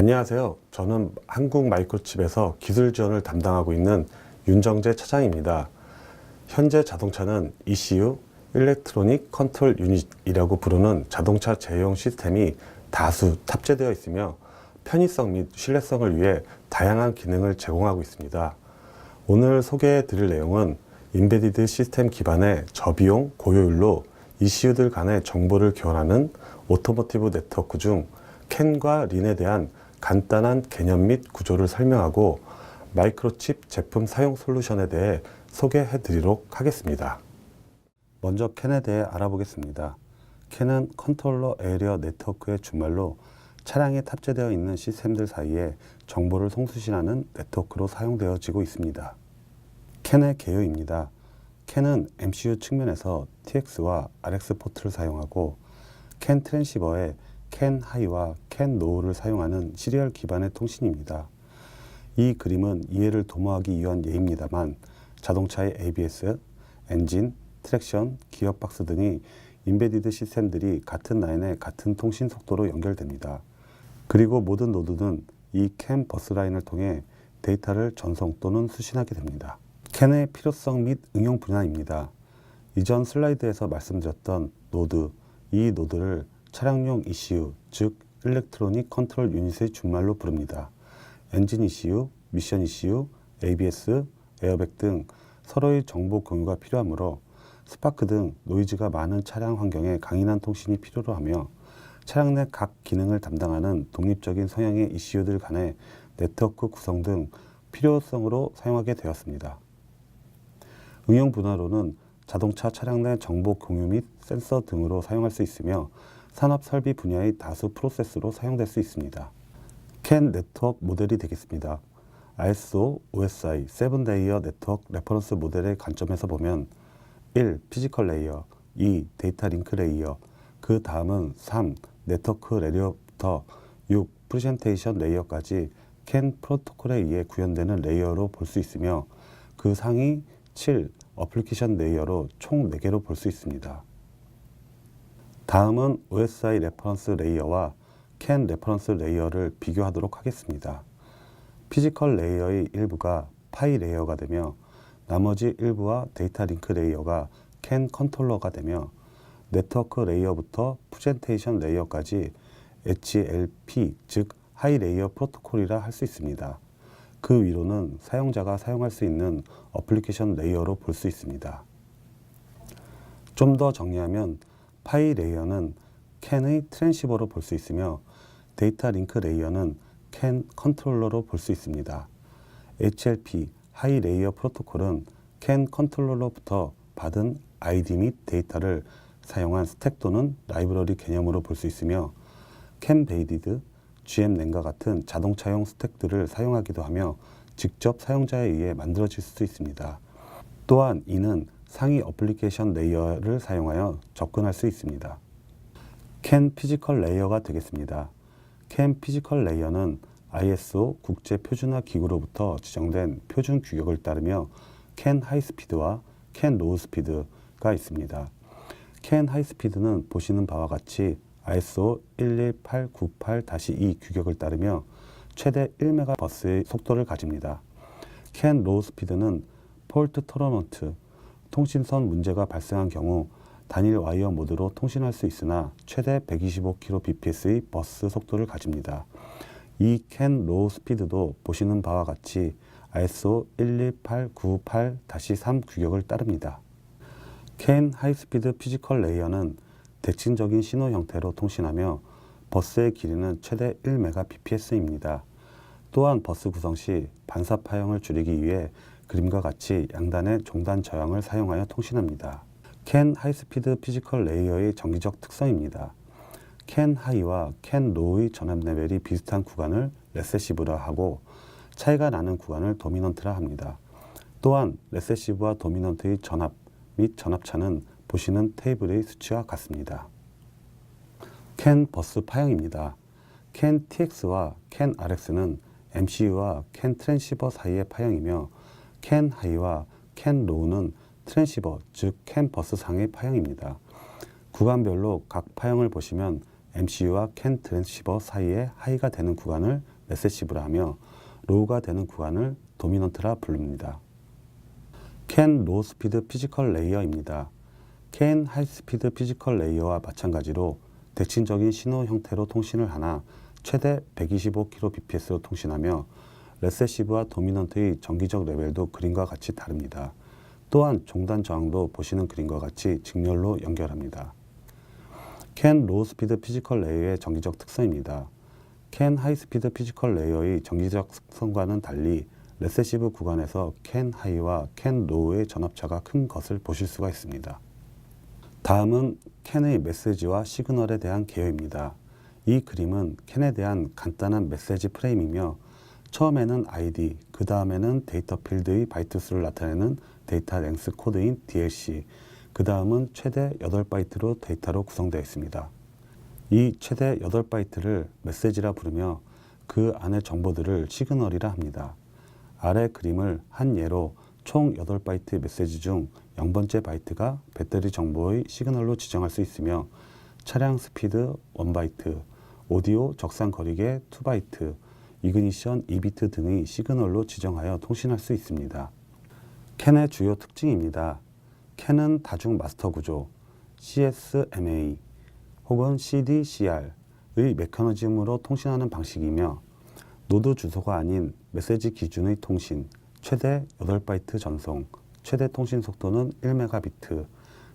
안녕하세요. 저는 한국 마이크로칩에서 기술 지원을 담당하고 있는 윤정재 차장입니다. 현재 자동차는 ECU, 일렉트로닉 컨트롤 유닛이라고 부르는 자동차 제어용 시스템이 다수 탑재되어 있으며 편의성 및 신뢰성을 위해 다양한 기능을 제공하고 있습니다. 오늘 소개해 드릴 내용은 인베디드 시스템 기반의 저비용 고효율로 ECU들 간의 정보를 교환하는 오토모티브 네트워크 중 캔과 린에 대한 간단한 개념 및 구조를 설명하고 마이크로칩 제품 사용 솔루션에 대해 소개해 드리도록 하겠습니다. 먼저 캔에 대해 알아보겠습니다. 캔은 컨트롤러 에리어 네트워크의 주말로 차량에 탑재되어 있는 시스템들 사이에 정보를 송수신하는 네트워크로 사용되어지고 있습니다. 캔의 개요입니다. 캔은 MCU 측면에서 TX와 RX 포트를 사용하고 캔 트랜시버에 캔 하이와 캔 로우를 사용하는 시리얼 기반의 통신입니다. 이 그림은 이해를 도모하기 위한 예입니다만 자동차의 ABS, 엔진, 트랙션, 기어박스 등이 인베디드 시스템들이 같은 라인에 같은 통신 속도로 연결됩니다. 그리고 모든 노드는 이캔 버스 라인을 통해 데이터를 전송 또는 수신하게 됩니다. 캔의 필요성 및 응용 분야입니다. 이전 슬라이드에서 말씀드렸던 노드, 이 노드를 차량용 ECU, 즉 일렉트로닉 컨트롤 유닛의 준말로 부릅니다. 엔진 ECU, 미션 ECU, ABS, 에어백 등 서로의 정보 공유가 필요하므로 스파크 등 노이즈가 많은 차량 환경에 강인한 통신이 필요로 하며 차량 내 각 기능을 담당하는 독립적인 성향의 ECU들 간의 네트워크 구성 등 필요성으로 사용하게 되었습니다. 응용 분야로는 자동차 차량 내 정보 공유 및 센서 등으로 사용할 수 있으며 산업 설비 분야의 다수 프로세스로 사용될 수 있습니다. 캔 네트워크 모델이 되겠습니다. ISO OSI 7레이어 네트워크 레퍼런스 모델의 관점에서 보면 1. 피지컬 레이어 2. 데이터 링크 레이어 그 다음은 3. 네트워크 레이어부터 6. 프레젠테이션 레이어까지 캔 프로토콜에 의해 구현되는 레이어로 볼 수 있으며 그 상위 7. 어플리케이션 레이어로 총 4개로 볼 수 있습니다. 다음은 OSI 레퍼런스 레이어와 캔 레퍼런스 레이어를 비교하도록 하겠습니다. 피지컬 레이어의 일부가 파이 레이어가 되며 나머지 일부와 데이터 링크 레이어가 캔 컨트롤러가 되며 네트워크 레이어부터 프레젠테이션 레이어까지 HLP 즉 하이 레이어 프로토콜이라 할 수 있습니다. 그 위로는 사용자가 사용할 수 있는 어플리케이션 레이어로 볼 수 있습니다. 좀 더 정리하면 파이 레이어는 캔의 트랜시버로 볼 수 있으며 데이터 링크 레이어는 캔 컨트롤러로 볼 수 있습니다. HLP 하이 레이어 프로토콜은 캔 컨트롤러로부터 받은 아이디 및 데이터를 사용한 스택 또는 라이브러리 개념으로 볼 수 있으며 캔 베이디드, GM 낸과 같은 자동차용 스택들을 사용하기도 하며 직접 사용자에 의해 만들어질 수 있습니다. 또한 이는 상위 어플리케이션 레이어를 사용하여 접근할 수 있습니다. 캔 피지컬 레이어가 되겠습니다. 캔 피지컬 레이어는 ISO 국제 표준화 기구로부터 지정된 표준 규격을 따르며 캔 하이스피드와 캔 로우스피드가 있습니다. 캔 하이스피드는 보시는 바와 같이 ISO 11898-2 규격을 따르며 최대 1메가버스의 속도를 가집니다. 캔 로우스피드는 폴트 토러먼트, 통신선 문제가 발생한 경우 단일 와이어 모드로 통신할 수 있으나 최대 125kbps의 버스 속도를 가집니다. 이 캔 로우 스피드도 보시는 바와 같이 ISO 11898-3 규격을 따릅니다. 캔 하이스피드 피지컬 레이어는 대칭적인 신호 형태로 통신하며 버스의 길이는 최대 1mbps입니다. 또한 버스 구성 시 반사 파형을 줄이기 위해 그림과 같이 양단의 종단 저항을 사용하여 통신합니다. 캔 하이스피드 피지컬 레이어의 정기적 특성입니다. 캔 하이와 캔 로우의 전압 레벨이 비슷한 구간을 레세시브라 하고 차이가 나는 구간을 도미넌트라 합니다. 또한 레세시브와 도미넌트의 전압 및 전압차는 보시는 테이블의 수치와 같습니다. 캔 버스 파형입니다. 캔 TX와 캔 RX는 MCU와 캔 트랜시버 사이의 파형이며 캔 하이와 캔 로우는 트랜시버 즉 캔 버스 상의 파형입니다. 구간별로 각 파형을 보시면 MCU와 캔 트랜시버 사이에 하이가 되는 구간을 레세시브라 하며 로우가 되는 구간을 도미넌트라 부릅니다. 캔 로우 스피드 피지컬 레이어입니다. 캔 하이스피드 피지컬 레이어와 마찬가지로 대칭적인 신호 형태로 통신을 하나 최대 125kbps로 통신하며 레세시브와 도미넌트의 정기적 레벨도 그림과 같이 다릅니다. 또한 종단 저항도 보시는 그림과 같이 직렬로 연결합니다. 캔 로우 스피드 피지컬 레이어의 정기적 특성입니다. 캔 하이스피드 피지컬 레이어의 정기적 특성과는 달리 레세시브 구간에서 캔 하이와 캔 로우의 전압차가 큰 것을 보실 수가 있습니다. 다음은 캔의 메시지와 시그널에 대한 개요입니다. 이 그림은 캔에 대한 간단한 메시지 프레임이며 처음에는 ID, 그 다음에는 데이터 필드의 바이트 수를 나타내는 데이터 랭스 코드인 DLC, 그 다음은 최대 8바이트로 데이터로 구성되어 있습니다. 이 최대 8바이트를 메시지라 부르며 그 안의 정보들을 시그널이라 합니다. 아래 그림을 한 예로 총 8바이트 메시지 중 0번째 바이트가 배터리 정보의 시그널로 지정할 수 있으며 차량 스피드 1바이트, 오디오 적상 거리계 2바이트, 이그니션 2비트 등의 시그널로 지정하여 통신할 수 있습니다. 캔의 주요 특징입니다. 캔은 다중 마스터 구조 CSMA 혹은 CDCR의 메커니즘으로 통신하는 방식이며 노드 주소가 아닌 메시지 기준의 통신, 최대 8바이트 전송, 최대 통신 속도는 1메가비트,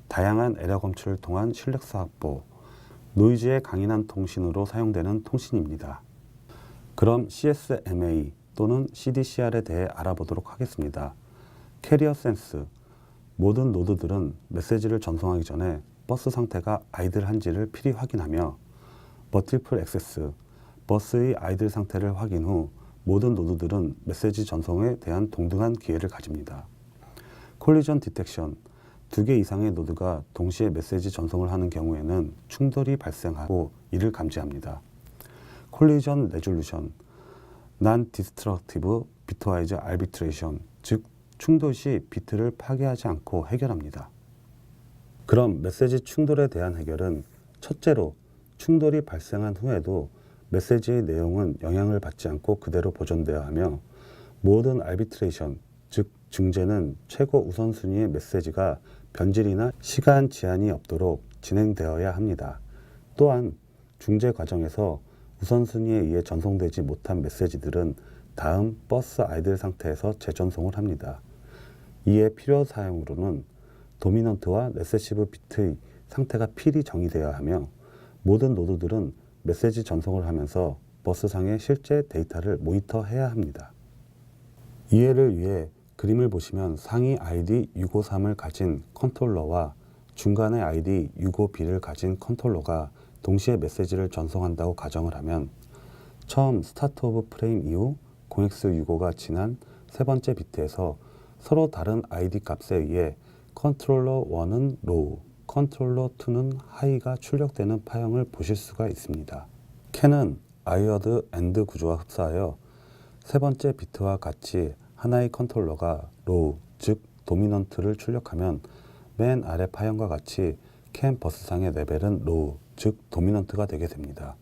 다양한 에러 검출을 통한 실력사 확보, 노이즈의 강인한 통신으로 사용되는 통신입니다. 그럼 CSMA 또는 CDCR에 대해 알아보도록 하겠습니다. 캐리어 센스. 모든 노드들은 메시지를 전송하기 전에 버스 상태가 아이들한지를 필히 확인하며 버티플 액세스. 버스의 아이들 상태를 확인 후 모든 노드들은 메시지 전송에 대한 동등한 기회를 가집니다. 콜리전 디텍션. 두 개 이상의 노드가 동시에 메시지 전송을 하는 경우에는 충돌이 발생하고 이를 감지합니다. 콜리전 레졸루션, 난 디스트럭티브 비트와이즈 알비트레이션, 즉 충돌 시 비트를 파괴하지 않고 해결합니다. 그럼 메시지 충돌에 대한 해결은 첫째로 충돌이 발생한 후에도 메시지의 내용은 영향을 받지 않고 그대로 보존되어야 하며 모든 알비트레이션, 즉 중재는 최고 우선순위의 메시지가 변질이나 시간 제한이 없도록 진행되어야 합니다. 또한 중재 과정에서 우선순위에 의해 전송되지 못한 메시지들은 다음 버스 아이들 상태에서 재전송을 합니다. 이에 필요 사용으로는 도미넌트와 레세시브 비트의 상태가 필히 정의되어야 하며 모든 노드들은 메시지 전송을 하면서 버스상의 실제 데이터를 모니터해야 합니다. 이해를 위해 그림을 보시면 상위 ID 653을 가진 컨트롤러와 중간의 ID 652를 가진 컨트롤러가 동시에 메시지를 전송한다고 가정을 하면 처음 스타트 오브 프레임 이후 0x65가 지난 세 번째 비트에서 서로 다른 ID 값에 의해 컨트롤러 1은 로우, 컨트롤러 2는 하이가 출력되는 파형을 보실 수가 있습니다. 캔은 아이어드 엔드 구조와 흡사하여 세 번째 비트와 같이 하나의 컨트롤러가 로우, 즉 도미넌트를 출력하면 맨 아래 파형과 같이 캔 버스상의 레벨은 로우, 즉 도미넌트가 되게 됩니다.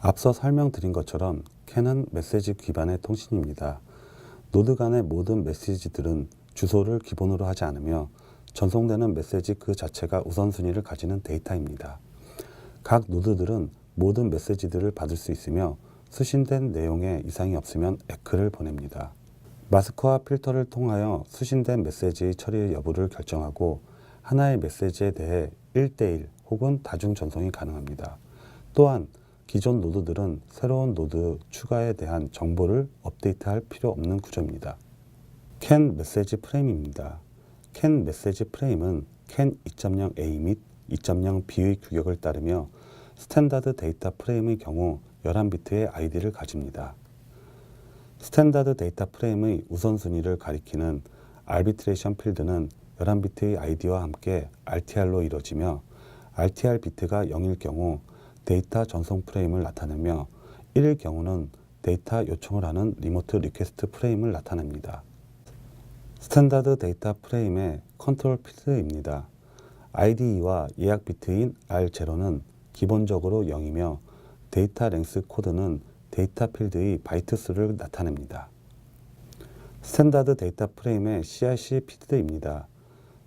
앞서 설명드린 것처럼 캔은 메시지 기반의 통신입니다. 노드 간의 모든 메시지들은 주소를 기본으로 하지 않으며 전송되는 메시지 그 자체가 우선순위를 가지는 데이터입니다. 각 노드들은 모든 메시지들을 받을 수 있으며 수신된 내용에 이상이 없으면 에크를 보냅니다. 마스크와 필터를 통하여 수신된 메시지의 처리 여부를 결정하고 하나의 메시지에 대해 1대1 혹은 다중 전송이 가능합니다. 또한 기존 노드들은 새로운 노드 추가에 대한 정보를 업데이트할 필요 없는 구조입니다. 캔 메시지 프레임입니다. 캔 메시지 프레임은 캔 2.0a 및 2.0b의 규격을 따르며 스탠다드 데이터 프레임의 경우 11비트의 아이디를 가집니다. 스탠다드 데이터 프레임의 우선순위를 가리키는 알비트레이션 필드는 11비트의 아이디와 함께 RTR로 이루어지며 RTR 비트가 0일 경우 데이터 전송 프레임을 나타내며 1일 경우는 데이터 요청을 하는 리모트 리퀘스트 프레임을 나타냅니다. 스탠다드 데이터 프레임의 컨트롤 필드입니다. IDE와 예약 비트인 R0는 기본적으로 0이며 데이터 랭스 코드는 데이터 필드의 바이트 수를 나타냅니다. 스탠다드 데이터 프레임의 CRC 필드입니다.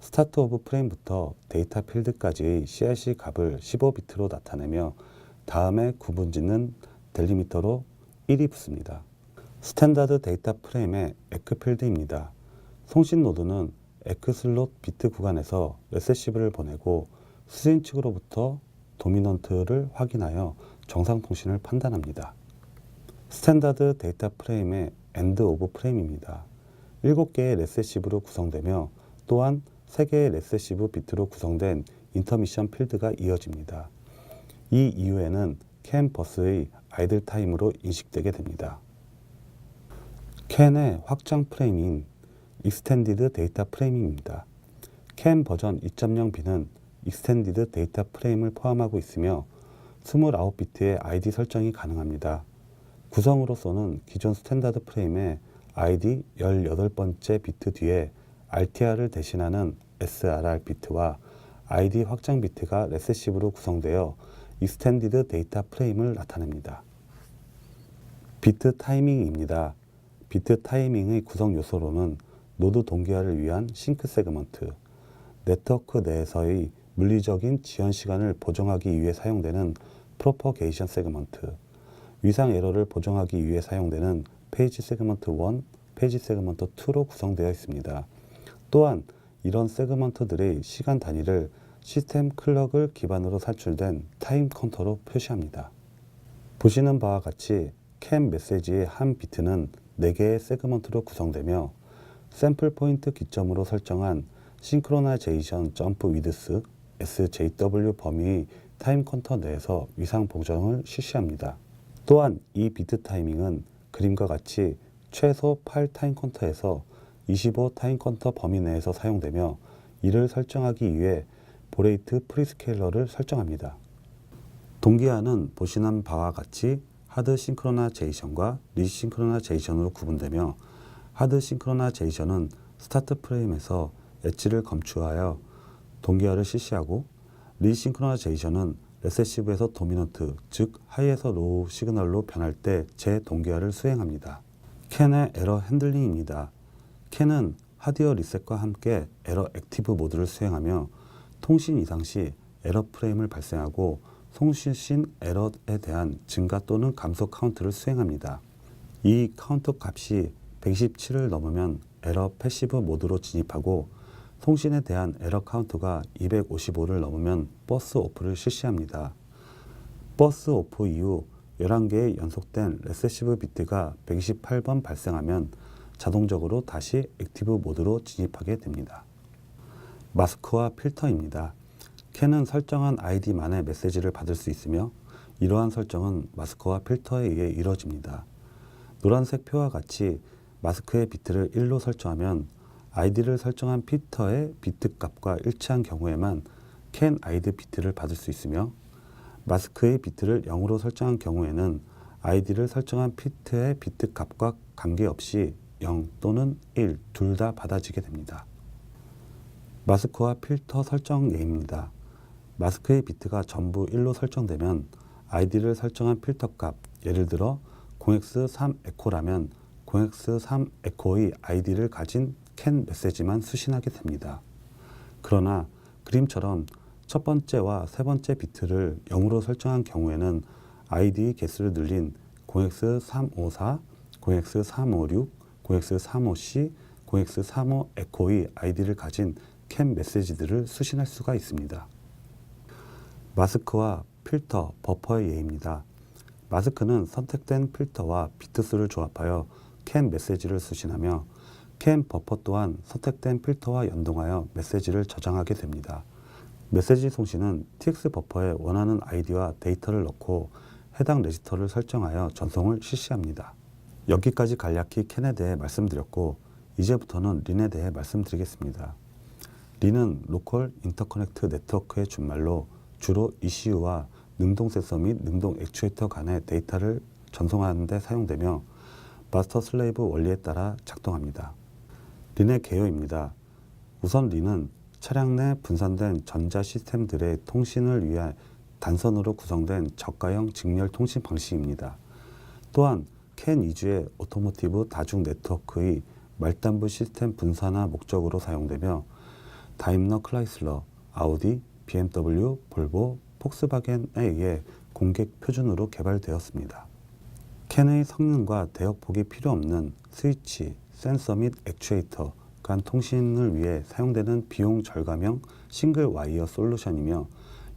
스타트 오브 프레임부터 데이터 필드까지의 CRC 값을 15비트로 나타내며 다음에 구분짓는 델리미터로 1이 붙습니다. 스탠다드 데이터 프레임의 에크 필드입니다. 송신 노드는 에크 슬롯 비트 구간에서 레세시브를 보내고 수신 측으로부터 도미넌트를 확인하여 정상 통신을 판단합니다. 스탠다드 데이터 프레임의 엔드 오브 프레임입니다. 7개의 레세시브로 구성되며 또한 3개의 레세시브 비트로 구성된 인터미션 필드가 이어집니다. 이 이후에는 캔 버스의 아이들 타임으로 인식되게 됩니다. 캔의 확장 프레임인 익스텐디드 데이터 프레임입니다. 캔 버전 2.0b는 익스텐디드 데이터 프레임을 포함하고 있으며 29비트의 ID 설정이 가능합니다. 구성으로서는 기존 스탠다드 프레임의 ID 18번째 비트 뒤에 RTR을 대신하는 SRR 비트와 ID 확장 비트가 레세시브로 구성되어 익스텐디드 데이터 프레임을 나타냅니다. 비트 타이밍입니다. 비트 타이밍의 구성 요소로는 노드 동기화를 위한 싱크 세그먼트, 네트워크 내에서의 물리적인 지연 시간을 보정하기 위해 사용되는 프로퍼게이션 세그먼트, 위상 에러를 보정하기 위해 사용되는 페이지 세그먼트 1, 페이지 세그먼트 2로 구성되어 있습니다. 또한 이런 세그먼트들의 시간 단위를 시스템 클럭을 기반으로 산출된 타임 카운터로 표시합니다. 보시는 바와 같이 캠 메시지의 한 비트는 4개의 세그먼트로 구성되며 샘플 포인트 기점으로 설정한 싱크로나이제이션 점프 위드스 SJW 범위의 타임 카운터 내에서 위상 보정을 실시합니다. 또한 이 비트 타이밍은 그림과 같이 최소 8 타임 카운터에서 25 타임 카운터 범위 내에서 사용되며 이를 설정하기 위해 보레이트 프리스케일러를 설정합니다. 동기화는 보시는 바와 같이 하드 싱크로나제이션과 리싱크로나제이션으로 구분되며 하드 싱크로나제이션은 스타트 프레임에서 엣지를 검출하여 동기화를 실시하고 리싱크로나제이션은 레세시브에서 도미넌트, 즉 하이에서 로우 시그널로 변할 때 재동기화를 수행합니다. 캔의 에러 핸들링입니다. 캔은 하드웨어 리셋과 함께 에러 액티브 모드를 수행하며 통신 이상 시 에러 프레임을 발생하고 송신 에러에 대한 증가 또는 감소 카운트를 수행합니다. 이 카운터 값이 127을 넘으면 에러 패시브 모드로 진입하고 통신에 대한 에러 카운트가 255를 넘으면 버스 오프를 실시합니다. 버스 오프 이후 11개의 연속된 레세시브 비트가 128번 발생하면 자동적으로 다시 액티브 모드로 진입하게 됩니다. 마스크와 필터입니다. 캔은 설정한 아이디만의 메시지를 받을 수 있으며 이러한 설정은 마스크와 필터에 의해 이루어집니다. 노란색 표와 같이 마스크의 비트를 1로 설정하면 아이디를 설정한 필터의 비트 값과 일치한 경우에만 캔 아이디 비트를 받을 수 있으며 마스크의 비트를 0으로 설정한 경우에는 아이디를 설정한 피트의 비트 값과 관계없이 0 또는 1 둘 다 받아지게 됩니다. 마스크와 필터 설정 예입니다. 마스크의 비트가 전부 1로 설정되면 아이디를 설정한 필터 값, 예를 들어 0x3 에코라면 0x3 에코의 아이디를 가진 캔 메시지만 수신하게 됩니다. 그러나 그림처럼 첫 번째와 세 번째 비트를 0으로 설정한 경우에는 아이디 개수를 늘린 0x354, 0x356, 0x35c, 0x35 에코의 아이디를 가진 캔 메시지들을 수신할 수가 있습니다. 마스크와 필터, 버퍼의 예입니다. 마스크는 선택된 필터와 비트수를 조합하여 캔 메시지를 수신하며 캔 버퍼 또한 선택된 필터와 연동하여 메시지를 저장하게 됩니다. 메시지 송신은 TX 버퍼에 원하는 아이디와 데이터를 넣고 해당 레지터를 설정하여 전송을 실시합니다. 여기까지 간략히 캔에 대해 말씀드렸고 이제부터는 린에 대해 말씀드리겠습니다. 린은 로컬 인터커넥트 네트워크의 준말로 주로 ECU와 능동 센서 및 능동 액추에이터 간의 데이터를 전송하는 데 사용되며 마스터 슬레이브 원리에 따라 작동합니다. 린의 개요입니다. 우선 린은 차량 내 분산된 전자 시스템들의 통신을 위해 단선으로 구성된 저가형 직렬 통신 방식입니다. 또한 캔 위주의 오토모티브 다중 네트워크의 말단부 시스템 분산화 목적으로 사용되며 다임러 클라이슬러, 아우디, BMW, 볼보, 폭스바겐에 의해 공객 표준으로 개발되었습니다. 캔의 성능과 대역폭이 필요 없는 스위치, 센서 및 액추에이터 간 통신을 위해 사용되는 비용 절감형 싱글 와이어 솔루션이며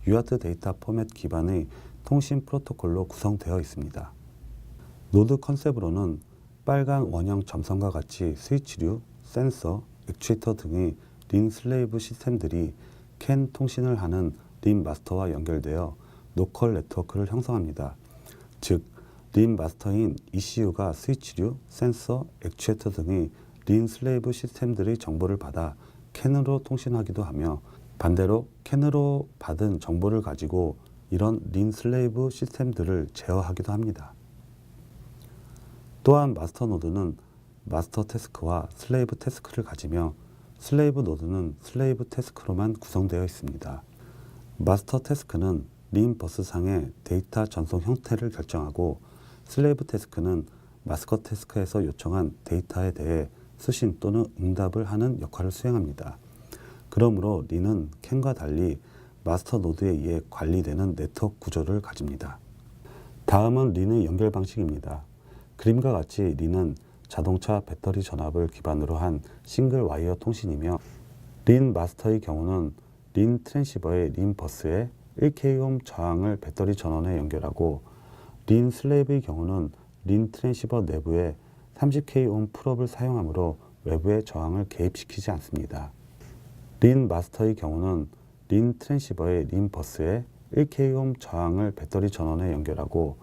UART 데이터 포맷 기반의 통신 프로토콜로 구성되어 있습니다. 노드 컨셉으로는 빨간 원형 점선과 같이 스위치류, 센서, 액추에이터 등의 린 슬레이브 시스템들이 캔 통신을 하는 린 마스터와 연결되어 노컬 네트워크를 형성합니다. 즉, 린 마스터인 ECU가 스위치류, 센서, 액추에이터 등의 린 슬레이브 시스템들의 정보를 받아 캔으로 통신하기도 하며 반대로 캔으로 받은 정보를 가지고 이런 린 슬레이브 시스템들을 제어하기도 합니다. 또한 마스터 노드는 마스터 태스크와 슬레이브 태스크를 가지며 슬레이브 노드는 슬레이브 태스크로만 구성되어 있습니다. 마스터 태스크는 린 버스상의 데이터 전송 형태를 결정하고 슬레이브 태스크는 마스커 태스크에서 요청한 데이터에 대해 수신 또는 응답을 하는 역할을 수행합니다. 그러므로 린은 캔과 달리 마스터 노드에 의해 관리되는 네트워크 구조를 가집니다. 다음은 린의 연결 방식입니다. 그림과 같이 린은 자동차 배터리 전압을 기반으로 한 싱글 와이어 통신이며 린 마스터의 경우는 린 트랜시버의 린 버스에 1kΩ 저항을 배터리 전원에 연결하고 린 슬레이브의 경우는 린 트랜시버 내부에 30kΩ 풀업을 사용하므로 외부의 저항을 개입시키지 않습니다. 린 마스터의 경우는 린 트랜시버의 린 버스에 1kΩ 저항을 배터리 전원에 연결하고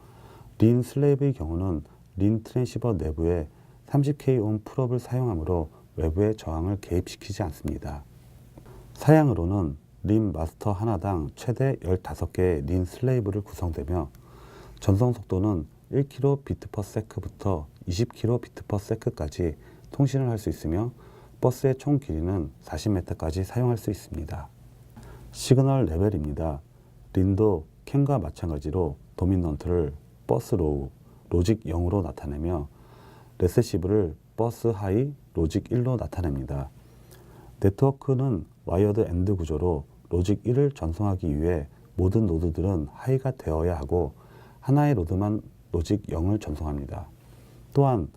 린 슬레이브의 경우는 린 트랜시버 내부에 30kΩ 풀업을 사용하므로 외부의 저항을 개입시키지 않습니다. 사양으로는 린 마스터 하나당 최대 15개의 린 슬레이브를 구성되며 전송 속도는 1kbps/s부터 20kbps/s까지 통신을 할 수 있으며 버스의 총 길이는 40m까지 사용할 수 있습니다. 시그널 레벨입니다. 린도 캔과 마찬가지로 도미넌트를 버스 로우, 로직 0으로 나타내며 레세시브를 버스 하이, 로직 1로 나타냅니다. 네트워크는 와이어드 엔드 구조로 로직 1을 전송하기 위해 모든 노드들은 하이가 되어야 하고 하나의 노드만 로직 0을 전송합니다. 또한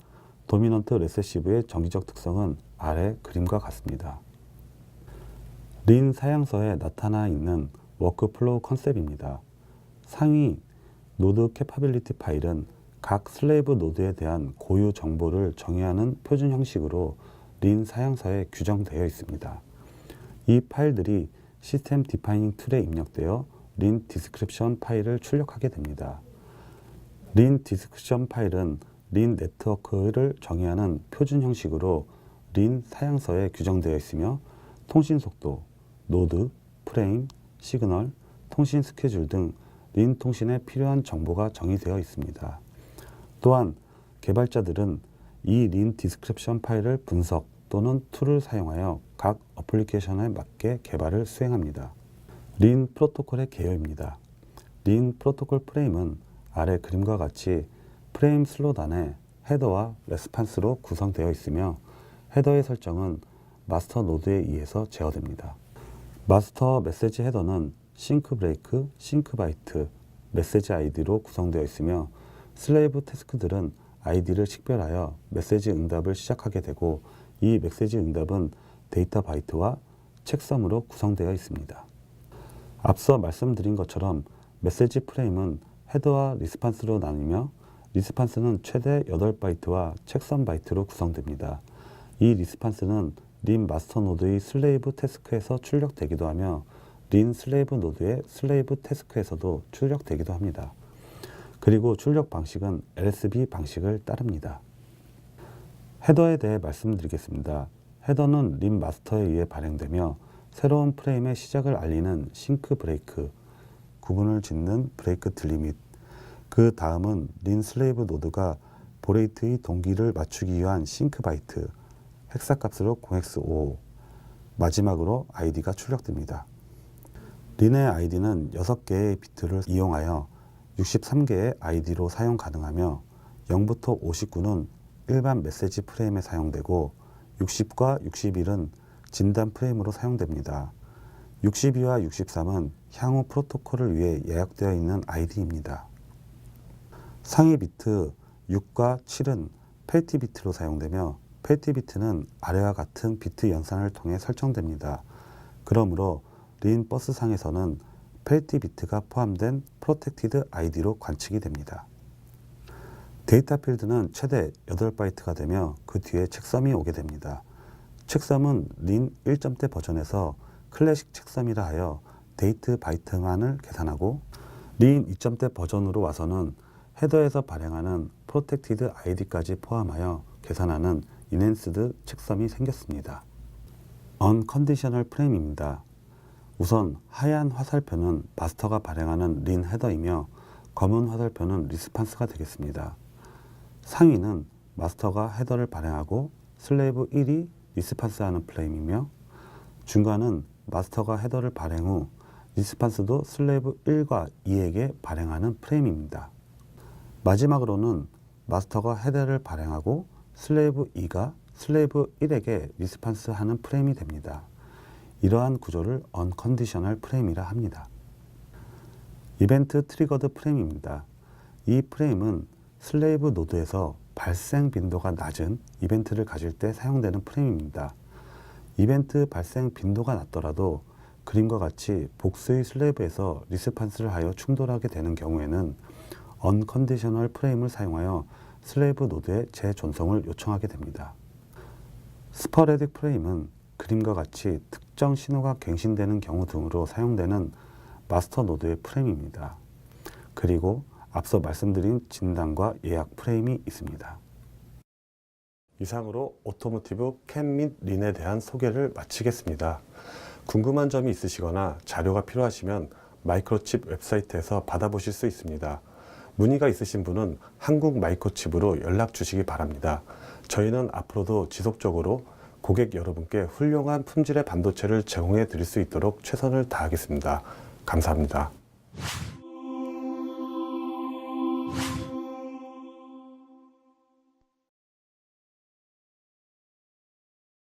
도미넌트 레세시브의 정기적 특성은 아래 그림과 같습니다. 린 사양서에 나타나 있는 워크플로우 컨셉입니다. 상위 노드 캐파빌리티 파일은 각 슬레이브 노드에 대한 고유 정보를 정의하는 표준 형식으로 린 사양서에 규정되어 있습니다. 이 파일들이 시스템 디파이닝 툴에 입력되어 린 디스크립션 파일을 출력하게 됩니다. 린 디스크립션 파일은 린 네트워크를 정의하는 표준 형식으로 린 사양서에 규정되어 있으며 통신 속도, 노드, 프레임, 시그널, 통신 스케줄 등 린 통신에 필요한 정보가 정의되어 있습니다. 또한 개발자들은 이 린 디스크립션 파일을 분석 또는 툴을 사용하여 각 어플리케이션에 맞게 개발을 수행합니다. 린 프로토콜의 개요입니다. 린 프로토콜 프레임은 아래 그림과 같이 프레임 슬롯 안에 헤더와 레스판스로 구성되어 있으며 헤더의 설정은 마스터 노드에 의해서 제어됩니다. 마스터 메시지 헤더는 싱크 브레이크, 싱크 바이트, 메시지 아이디로 구성되어 있으며 슬레이브 태스크들은 아이디를 식별하여 메시지 응답을 시작하게 되고 이 메시지 응답은 데이터 바이트와 책섬으로 구성되어 있습니다. 앞서 말씀드린 것처럼 메시지 프레임은 헤더와 리스판스로 나뉘며 리스판스는 최대 8바이트와 책섬 바이트로 구성됩니다. 이 리스판스는 린 마스터 노드의 슬레이브 태스크에서 출력되기도 하며 린 슬레이브 노드의 슬레이브 태스크에서도 출력되기도 합니다. 그리고 출력 방식은 LSB 방식을 따릅니다. 헤더에 대해 말씀드리겠습니다. 헤더는 린 마스터에 의해 발행되며 새로운 프레임의 시작을 알리는 싱크 브레이크, 구분을 짓는 브레이크 딜리밋, 그 다음은 린 슬레이브 노드가 보레이트의 동기를 맞추기 위한 싱크 바이트, 헥사 값으로 0x5, 마지막으로 아이디가 출력됩니다. 린의 아이디는 6개의 비트를 이용하여 63개의 아이디로 사용 가능하며 0부터 59는 일반 메시지 프레임에 사용되고 60과 61은 진단 프레임으로 사용됩니다. 62와 63은 향후 프로토콜을 위해 예약되어 있는 아이디입니다. 상위 비트 6과 7은 펠티 비트로 사용되며 펠티 비트는 아래와 같은 비트 연산을 통해 설정됩니다. 그러므로 린 버스상에서는 펠티 비트가 포함된 프로텍티드 아이디로 관측이 됩니다. 데이터 필드는 최대 8바이트가 되며 그 뒤에 책섬이 오게 됩니다. 책섬은 린 1점대 버전에서 클래식 책섬이라 하여 데이트 바이트만을 계산하고 린 2점대 버전으로 와서는 헤더에서 발행하는 프로텍티드 아이디까지 포함하여 계산하는 인핸스드 책섬이 생겼습니다. 언컨디셔널 프레임입니다. 우선 하얀 화살표는 마스터가 발행하는 린 헤더이며 검은 화살표는 리스판스가 되겠습니다. 상위는 마스터가 헤더를 발행하고 슬레이브 1이 리스판스하는 프레임이며 중간은 마스터가 헤더를 발행 후 리스판스도 슬레이브 1과 2에게 발행하는 프레임입니다. 마지막으로는 마스터가 헤더를 발행하고 슬레이브 2가 슬레이브 1에게 리스판스하는 프레임이 됩니다. 이러한 구조를 언컨디셔널 프레임이라 합니다. 이벤트 트리거드 프레임입니다. 이 프레임은 슬레이브 노드에서 발생 빈도가 낮은 이벤트를 가질 때 사용되는 프레임입니다. 이벤트 발생 빈도가 낮더라도 그림과 같이 복수의 슬레이브에서 리스판스를 하여 충돌하게 되는 경우에는 언컨디셔널 프레임을 사용하여 슬레이브 노드의 재존성을 요청하게 됩니다. 스퍼레딕 프레임은 그림과 같이 특정 신호가 갱신되는 경우 등으로 사용되는 마스터 노드의 프레임입니다. 그리고 앞서 말씀드린 진단과 예약 프레임이 있습니다. 이상으로 오토모티브 캠및 린에 대한 소개를 마치겠습니다. 궁금한 점이 있으시거나 자료가 필요하시면 마이크로칩 웹사이트에서 받아보실 수 있습니다. 문의가 있으신 분은 한국 마이크로칩으로 연락 주시기 바랍니다. 저희는 앞으로도 지속적으로 고객 여러분께 훌륭한 품질의 반도체를 제공해 드릴 수 있도록 최선을 다하겠습니다. 감사합니다.